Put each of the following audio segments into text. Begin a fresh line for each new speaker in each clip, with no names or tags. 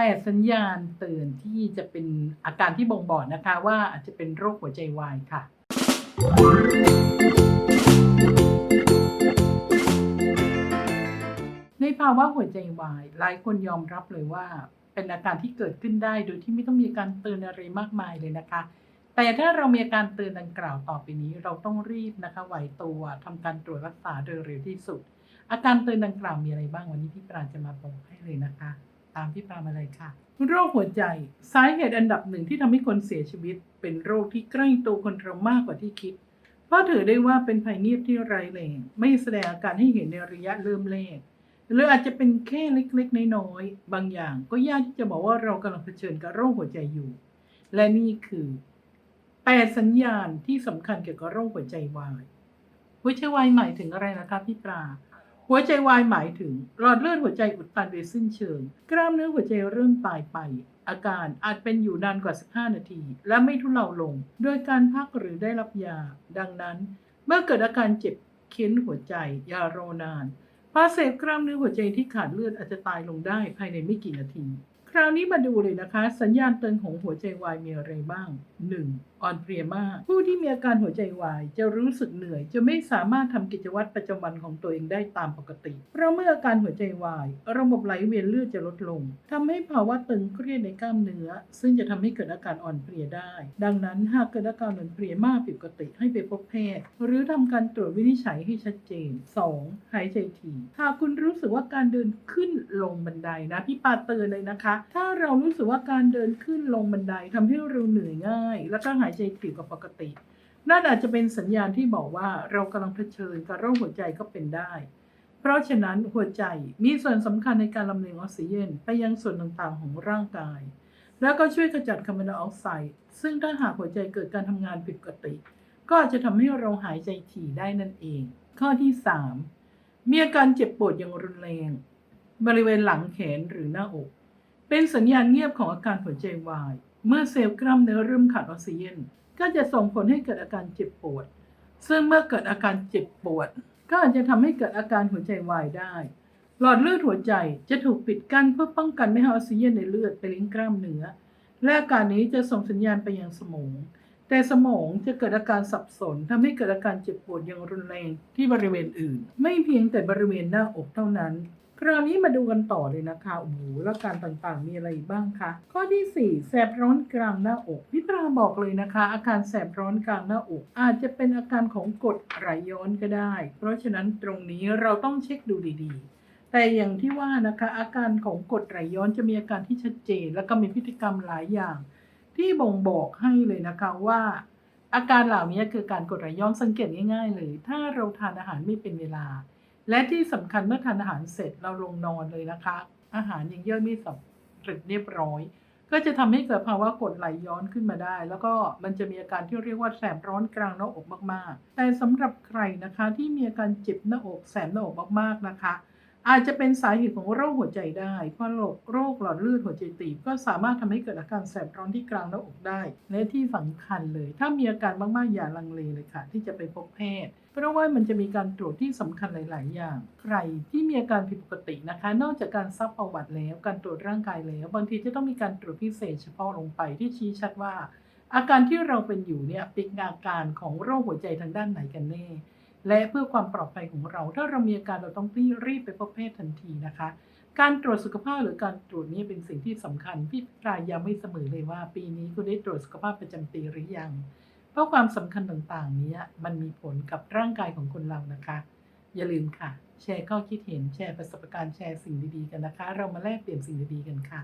แปดสัญญาณเตือนที่จะเป็นอาการที่บ่งบอกนะคะว่าอาจจะเป็นโรคหัวใจวายค่ะ ในภาวะหัวใจวาย หลายคนยอมรับเลยว่า เป็นอาการที่เกิดขึ้นได้โดยที่ไม่ต้องมีการเตือนอะไรมากมายเลยนะคะ แต่ถ้าเรามีอาการเตือนดังกล่าวต่อไปนี้ เราต้องรีบนะคะไหวตัวทำการตรวจรักษาโดยเร็วที่สุด อาการเตือนดังกล่าวมีอะไรบ้างวันนี้พี่ปราณจะมาบอกให้เลยนะคะ ตามพี่ปามาเลยค่ะ โรคหัวใจ สาเหตุอันดับหนึ่งที่ทำให้คนเสียชีวิต เป็นโรคที่ใกล้ตัวคนเรามากกว่าที่คิด เพราะถือได้ว่าเป็นภัยเงียบที่ร้ายแรงไม่แสดงอาการให้เห็นในระยะเริ่มแรกหรืออาจจะเป็นแค่เล็กๆ น้อยๆ บางอย่างก็ยากที่จะบอกว่าเรากำลังเผชิญกับโรคหัวใจอยู่ และนี่คือแปดสัญญาณที่สำคัญเกี่ยวกับโรคหัวใจวาย หัวใจวายหมายถึงอะไรนะคะพี่ปลา หัวใจวายหมายถึงหลอดเลือดหัวใจอุดตันโดยสิ้นเชิง กล้ามเนื้อหัวใจเริ่มตายไป อาการอาจเป็นอยู่นานกว่า 15 นาที และไม่ทุเลาลง โดยการพักหรือได้รับยา ดังนั้น เมื่อเกิดอาการเจ็บเค้นหัวใจยาโรอนานพาเสพกล้ามเนื้อหัวใจที่ขาดเลือดอาจจะตายลงได้ภายในไม่กี่นาที คราวนี้มาดูเลยนะคะ สัญญาณเตือนของหัวใจวายมีอะไรบ้าง 1. อ่อนเพลียมาก ผู้ที่มีอาการหัวใจวายจะรู้สึกเหนื่อย จะไม่สามารถทำกิจวัตรประจำวันของตัวเองได้ตามปกติ เพราะเมื่ออาการหัวใจวาย ระบบไหลเวียนเลือดจะลดลงทำให้ภาวะตึงเครียดในกล้ามเนื้อ ซึ่งจะทำให้เกิดอาการอ่อนเพลียได้ ดังนั้นหากเกิดอาการอ่อนเพลียมากผิดปกติให้ไปพบแพทย์ หรือทำการตรวจวินิจฉัยให้ชัดเจน 2. หายใจถี่หากคุณรู้สึกว่าการเดินขึ้นลงบันไดนะพี่ปาเตือนเลยนะคะถ้าเรารู้สึกว่าการเดินขึ้นลงบันไดทำให้เราเหนื่อยง่าย แล้วก็หายใจถี่กว่าปกตินั่นอาจจะเป็นสัญญาณที่บอกว่าเรากำลังเผชิญกับโรคหัวใจก็เป็นได้ เพราะฉะนั้นหัวใจมีส่วนสำคัญในการลำเลียงออกซิเจนไปยังส่วนต่างๆของร่างกาย แล้วก็ช่วยขจัดคาร์บอนไดออกไซด์ซึ่งถ้าหากหัวใจเกิดการทำงานผิดปกติ ก็อาจจะทำให้เราหายใจถี่ได้นั่นเอง ข้อที่ 3 มีอาการเจ็บปวดอย่างรุนแรง บริเวณหลังแขนหรือหน้าอก เป็นสัญญาณเงียบของอาการหัวใจวาย เมื่อเซลล์กล้ามเนื้อเริ่มขาดออกซิเจนก็จะส่งผลให้เกิดอาการเจ็บปวด ซึ่งเมื่อเกิดอาการเจ็บปวด ก็อาจจะทำให้เกิดอาการหัวใจวายได้ หลอดเลือดหัวใจจะถูกปิดกั้นเพื่อป้องกันไม่ให้ออกซิเจนในเลือดไปเลี้ยงกล้ามเนื้อ และอาการนี้จะส่งสัญญาณไปยังสมอง แต่สมองจะเกิดอาการสับสนทำให้เกิดอาการเจ็บปวดอย่างรุนแรงที่บริเวณอื่น ไม่เพียงแต่บริเวณหน้าอกเท่านั้น คราวนี้มาดูกันต่อเลยนะคะโอ้โหแล้วการต่างๆ มีอะไรบ้างคะข้อที่ 4 แสบร้อนกลางหน้าอกพี่ปราบอกเลยนะคะ อาการแสบร้อนกลางหน้าอก อาจจะเป็นอาการของกดไหลย้อนก็ได้ เพราะฉะนั้นตรงนี้เราต้องเช็คดูดีๆ แต่อย่างที่ว่านะคะอาการของกดไหลย้อนจะมีอาการที่ชัดเจน แล้วก็มีพฤติกรรมหลายอย่าง ที่บ่งบอกให้เลยนะคะว่าอาการเหล่านี้คือการกดไหลย้อนสังเกตง่าย ๆ เลย ถ้าเราทานอาหารไม่เป็นเวลา และที่สำคัญเมื่อทานอาหารเสร็จเราลงนอนเลยนะคะ อาหารยังย่อยไม่สำเร็จเรียบร้อย ก็จะทำให้เกิดภาวะกดไหลย้อนขึ้นมาได้ แล้วก็มันจะมีอาการที่เรียกว่าแสบร้อนกลางหน้าอกมากๆ แต่สำหรับใครนะคะที่มีอาการเจ็บหน้าอกแสบหน้าอกมากๆนะคะ อาจจะเป็นสาเหตุของโรคหัวใจได้ เพราะโรคโรคหลอดเลือดหัวใจตีบก็สามารถทำให้เกิดอาการแสบร้อนที่กลางหน้าอกได้ และที่สำคัญเลย ถ้ามีอาการมากๆอย่าลังเลเลยค่ะ ที่จะไปพบแพทย์ เพราะว่ามันจะมีการตรวจที่สำคัญหลาย ๆ อย่าง ใครที่มีอาการผิดปกตินะคะ นอกจากการซักประวัติแล้ว การตรวจร่างกายแล้ว บางทีจะต้องมีการตรวจพิเศษเฉพาะลงไปที่ชี้ชัดว่า อาการที่เราเป็นอยู่เนี่ยเป็นอาการของโรคหัวใจทางด้านไหนกันแน่ และเพื่อความปลอดภัยของเรา ถ้าเรามีอาการเราต้องรีบไปพบแพทย์ทันทีนะคะ การตรวจสุขภาพหรือการตรวจนี้เป็นสิ่งที่สำคัญพี่ปรายย้ำไม่เสมอเลยว่า ปีนี้คุณได้ตรวจสุขภาพประจำปีหรือยัง เพราะความสำคัญต่างๆ นี้มันมีผลกับร่างกายของคนเรานะคะ อย่าลืมค่ะ แชร์ข้อคิดเห็นแชร์ประสบการณ์แชร์สิ่งดีๆกันนะคะ เรามาแลกเปลี่ยนสิ่งดีๆกันค่ะ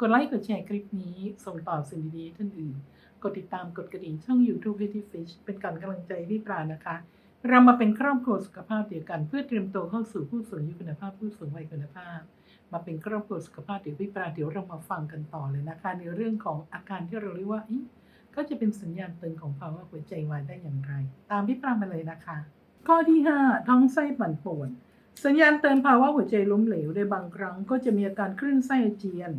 กดไลค์กดแชร์คลิปนี้ส่งต่อสิ่งดีๆท่านอื่น กดติดตามกดกระดิ่งช่อง YouTube h e a l t y Fish เป็นการกำลังใจพี่ปรานะคะ เรามาเป็นครอบครัวสุขภาพเดียวกัน เพื่อเตรียมตัวเข้าสู่ผู้สูงอายุคุณภาพผู้สูงวัยคุณภาพ มาเป็นครอบครัวสุขภาพเดี๋ยวพี่ปราเดี๋ยวเรามาฟังกันต่อเลยนะคะ ในเรื่องของอาการที่เราเรียกว่าอิก็จะเป็นสัญญาณเตือนของภาวะหัวใจวายได้อย่างไร ตามพี่ปรามาเลยนะคะ ข้อที่ 5 ท้องไส้ปั่นป่วน สัญญาณเตือนภาวะหัวใจล้มเหลวในบางครั้ง ก็จะมีอาการคลื่นไส้อาเจียน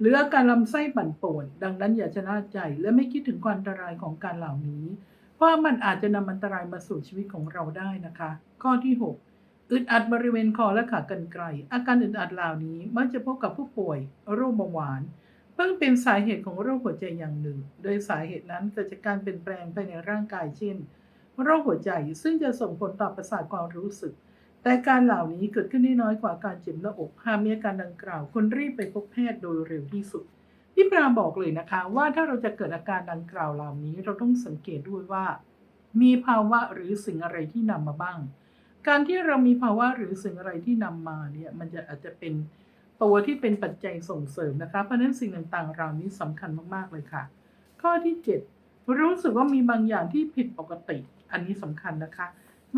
หรืออาการลำไส้ปั่นป่วน ดังนั้นอย่าชะล่าใจและไม่คิดถึงความอันตรายของการเหล่านี้ เพรามันอาจจะนำอันตรายมาสู่ชีวิตของเราได้นะคะ ข้อที่ 6 อึดอัดบริเวณคอและขากรรไกรอาการอึดอัดเหล่านี้มักจะพบกับผู้ป่วย โรคเบาหวานเพิ่งเป็นสาเหตุของโรคหัวใจอย่างหนึ่ง โดยสาเหตุนั้นเกิดจากการเปลี่ยนแปลงภายในร่างกายเช่น โรคหัวใจซึ่งจะส่งผลต่อประสาทความรู้สึก แต่การเหล่านี้เกิดขึ้นได้น้อยกว่าการเจ็บหน้าอกหากมีอาการดังกล่าวควรรีบไปพบแพทย์โดยเร็วที่สุด พี่ปราบอกเลยนะคะว่าถ้าเราจะเกิดอาการดังกล่าวเหล่านี้ เราต้องสังเกตด้วยว่า มีภาวะหรือสิ่งอะไรที่นำมาบ้าง การที่เรามีภาวะหรือสิ่งอะไรที่นำมาเนี่ยมันจะอาจจะเป็นตัวที่เป็นปัจจัยส่งเสริมนะคะ เพราะฉะนั้นสิ่งต่างๆเหล่านี้สำคัญมากๆเลยค่ะ ข้อที่ 7 รู้สึกว่ามีบางอย่างที่ผิดปกติ อันนี้สำคัญนะคะ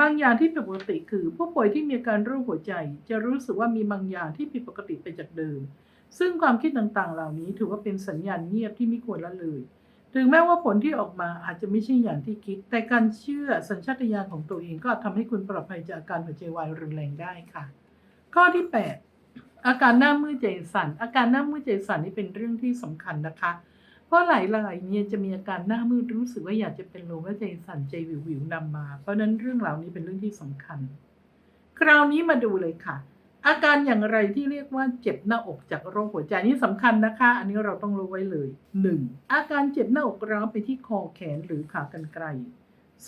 บางอย่างที่ผิดปกติคือ ผู้ป่วยที่มีอาการโรคหัวใจ จะรู้สึกว่ามีบางอย่างที่ผิดปกติไปจากเดิม ซึ่งความคิดต่างๆ เหล่านี้ถือว่าเป็นสัญญาณเงียบที่ไม่ควรละเลย ถึงแม้ว่าผลที่ออกมาอาจจะไม่ใช่อย่างที่คิด แต่การเชื่อสัญชาตญาณของตัวเองก็อาจทำให้คุณปลอดภัยจากอาการหัวใจวายรุนแรงได้ค่ะ ข้อที่ 8 อาการหน้ามืดใจสั่น อาการหน้ามืดใจสั่นนี่เป็นเรื่องที่สำคัญนะคะ เพราะหลายรายเนี่ยจะมีอาการหน้ามืดรู้สึกว่าอยากจะเป็นลมและใจสั่นใจวิววิวนำมา เพราะฉะนั้นเรื่องเหล่านี้เป็นเรื่องที่สำคัญ คราวนี้มาดูเลยค่ะ อาการอย่างไรที่เรียกว่าเจ็บหน้าอกจากโรคหัวใจนี่สำคัญนะคะ อันนี้เราต้องรู้ไว้เลย 1. อาการเจ็บหน้าอกร้าวไปที่คอแขนหรือขากรรไกร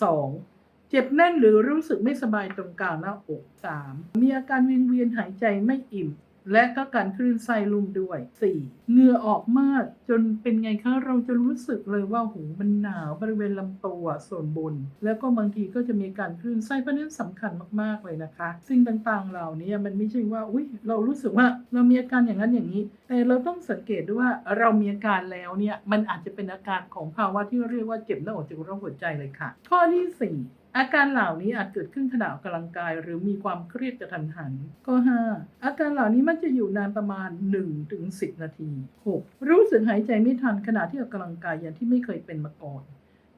2. เจ็บแน่นหรือรู้สึกไม่สบายตรงกลางหน้าอก 3. มีอาการวิงเวียนหายใจไม่อิ่ม และก็การคลื่นไส้ลุ่มด้วย 4. เหงื่อออกมากจนเป็นไงคะเราจะรู้สึกเลยว่าหูมันหนาวบริเวณลำตัวส่วนบน แล้วก็บางทีก็จะมีการคลื่นไส้เพราะนั้นสำคัญมากๆเลยนะคะ สิ่งต่างๆเหล่านี้มันไม่ใช่ว่าอุ้ยเรารู้สึกว่าเรามีอาการอย่างนั้นอย่างนี้ แต่เราต้องสังเกตด้วยว่าเรามีอาการแล้วเนี่ยมันอาจจะเป็นอาการของภาวะที่เรียกว่าเจ็บหน้าอกจากโรคหัวใจเลยค่ะ ข้อที่สี่ อาการเหล่านี้อาจเกิดขึ้นขณะออกกำลังกาย หรือมีความเครียดกระทันหัน ข้อ 5 อาการเหล่านี้มันจะอยู่นานประมาณ 1-10 นาที 6. รู้สึกหายใจไม่ทันขณะที่ออกกำลังกายอย่างที่ไม่เคยเป็นมาก่อน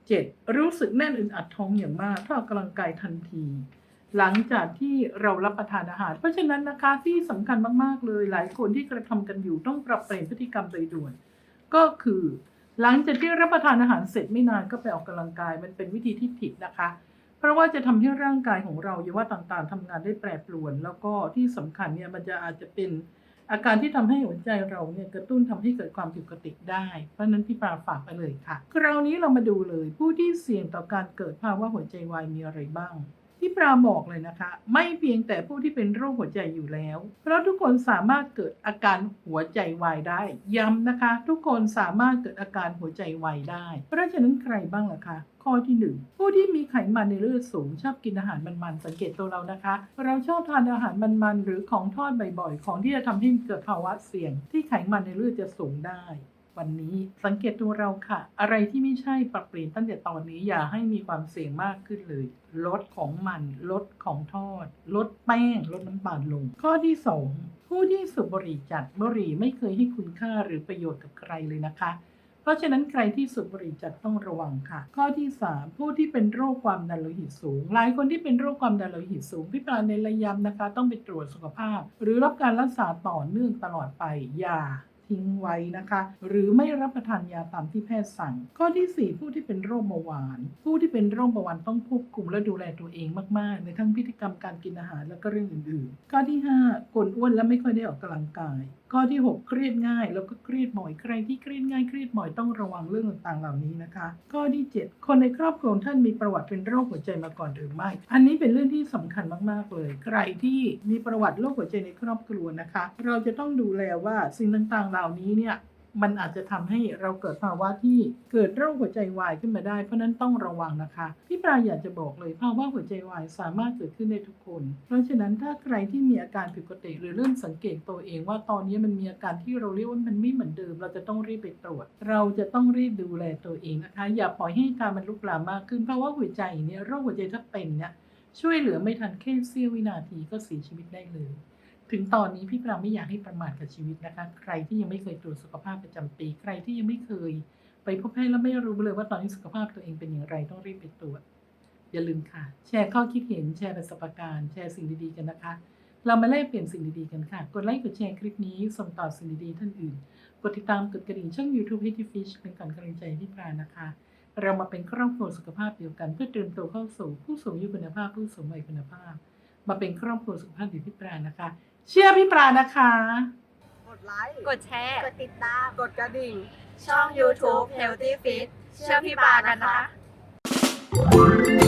7. รู้สึกแน่นอึดอัดท้องอย่างมากถ้าออกกำลังกายทันที หลังจากที่เรารับประทานอาหาร เพราะฉะนั้นนะคะที่สำคัญมากๆเลย หลายคนที่กระทำกันอยู่ต้องปรับเปลี่ยนพฤติกรรมโดยด่วน ก็คือ หลังจากที่รับประทานอาหารเสร็จไม่นานก็ไปออกกำลังกายมันเป็นวิธีที่ผิดนะคะ ราะว่าจะทำให้ร่างกายของเราเยาว่าต่างๆทำงานได้แปรปรวน แล้วก็ที่สำคัญเนี่ยมันจะอาจจะเป็นอาการที่ทำให้หัวใจเราเนี่ยกระตุ้นทำให้เกิดความผิดปกติได้ เพราะฉะนั้นพี่ปลาฝากไปเลยค่ะ คราวนี้เรามาดูเลยผู้ที่เสี่ยงต่อการเกิดภาวะหัวใจวายมีอะไรบ้าง พี่ปราบอกเลยนะคะ ไม่เพียงแต่ผู้ที่เป็นโรคหัวใจอยู่แล้ว เพราะทุกคนสามารถเกิดอาการหัวใจวายได้ ย้ำนะคะ ทุกคนสามารถเกิดอาการหัวใจวายได้ เพราะฉะนั้นใครบ้างล่ะคะข้อที่หนึ่งผู้ที่มีไขมันในเลือดสูงชอบกินอาหารมันๆสังเกตตัวเรานะคะ เราชอบทานอาหารมันๆหรือของทอดบ่อยๆ ของที่จะทำให้เกิดภาวะเสี่ยง ที่ไขมันในเลือดจะสูงได้ วันนี้ สังเกตตัวเราค่ะ อะไรที่ไม่ใช่ปรับเปลี่ยนตั้งแต่ตอนนี้อย่าให้มีความเสี่ยงมากขึ้นเลย ลดของมัน ลดของทอด ลดแป้ง ลดน้ำตาลลง ข้อที่2ผู้ที่สูบบุหรี่จัดบุหรี่ไม่เคยให้คุณค่าหรือประโยชน์กับใครเลยนะคะ เพราะฉะนั้นใครที่สูบบุหรี่จัดต้องระวังค่ะ ข้อที่ 3 ผู้ที่เป็นโรคความดันโลหิตสูง หลายคนที่เป็นโรคความดันโลหิตสูงพี่ปลาในระยำนะคะ ต้องไปตรวจสุขภาพ หรือรับการรักษาต่อเนื่องตลอดไปอย่า ทิ้งไว้นะคะ หรือไม่รับประทานยาตามที่แพทย์สั่ง ข้อที่ 4 ผู้ที่เป็นโรคเบาหวาน ผู้ที่เป็นโรคเบาหวานต้องควบคุมและดูแลตัวเองมากๆ ในทั้งพฤติกรรมการกินอาหารและก็เรื่องอื่นๆ ข้อที่5กลอ้วนและไม่ค่อยได้ออกกำลังกายข้อที่ 6 เครียดง่าย แล้วก็เครียดบ่อย ใครที่เครียดง่ายเครียดบ่อยต้องระวังเรื่องต่างๆเหล่านี้นะคะ ข้อที่ 7 คนในครอบครัวท่านมีประวัติเป็นโรคหัวใจมาก่อนหรือไม่ อันนี้เป็นเรื่องที่สำคัญมากๆเลย ใครที่มีประวัติโรคหัวใจในครอบครัวนะคะ เราจะต้องดูแลว่าสิ่งต่างๆเหล่านี้เนี่ย มันอาจจะทำให้เราเกิดภาวะที่เกิดโรคหัวใจวายขึ้นมาได้ เพราะนั้นต้องระวังนะคะ พี่ปลาอยากจะบอกเลยภาวะหัวใจวายสามารถเกิดขึ้นได้ทุกคน เพราะฉะนั้นถ้าใครที่มีอาการผิดปกติ หรือเริ่มสังเกตตัวเองว่าตอนนี้มันมีอาการที่เราเรียกว่ามันไม่เหมือนเดิม เราจะต้องรีบไปตรวจ เราจะต้องรีบดูแลตัวเองนะคะ อย่าปล่อยให้การมันลุกลามมากขึ้นเพราะว่าหัวใจเนี่ยโรคหัวใจถ้าเป็นเนี่ยช่วยเหลือไม่ทันแค่เสี้ยววินาทีก็เสียชีวิตได้เลย ถึงตอนนี้พี่ปราไม่อยากให้ประมาทกับชีวิตนะคะ ใครที่ยังไม่เคยตรวจสุขภาพประจำปี ใครที่ยังไม่เคย ไปพบแพทย์แล้วไม่รู้เลยว่าตอนนี้สุขภาพตัวเองเป็นอย่างไรต้องรีบไปตรวจ อย่าลืมค่ะ แชร์ข้อคิดเห็นแชร์ประสบการณ์แชร์สิ่งดีๆกันนะคะ เรามาแลกเปลี่ยนสิ่งดีๆกันค่ะ กดไลค์กดแชร์คลิปนี้ส่งต่อสิ่งดีๆท่านอื่น กดติดตามกดกระดิ่งช่อง YouTube h i t Fish เป็นการกำลังใจให้พี่ปรานะคะ เรามาเป็นครอบครัวสุขภาพเดียวกัน เพื่อเตรียมตัวเข้าสู่ผู้สูงอายุคุณภาพผู้สูงวัยคุณภาพมาเป็นครอบครัวสุขภาพดีพี่ปรานะคะ เชื่อพี่ปลานะคะ
กดไลค์
กดแชร์
กดติดตาม กดกระดิ่ง
ช่อง YouTube Healthy Fit เชื่อพี่ปลากันนะคะ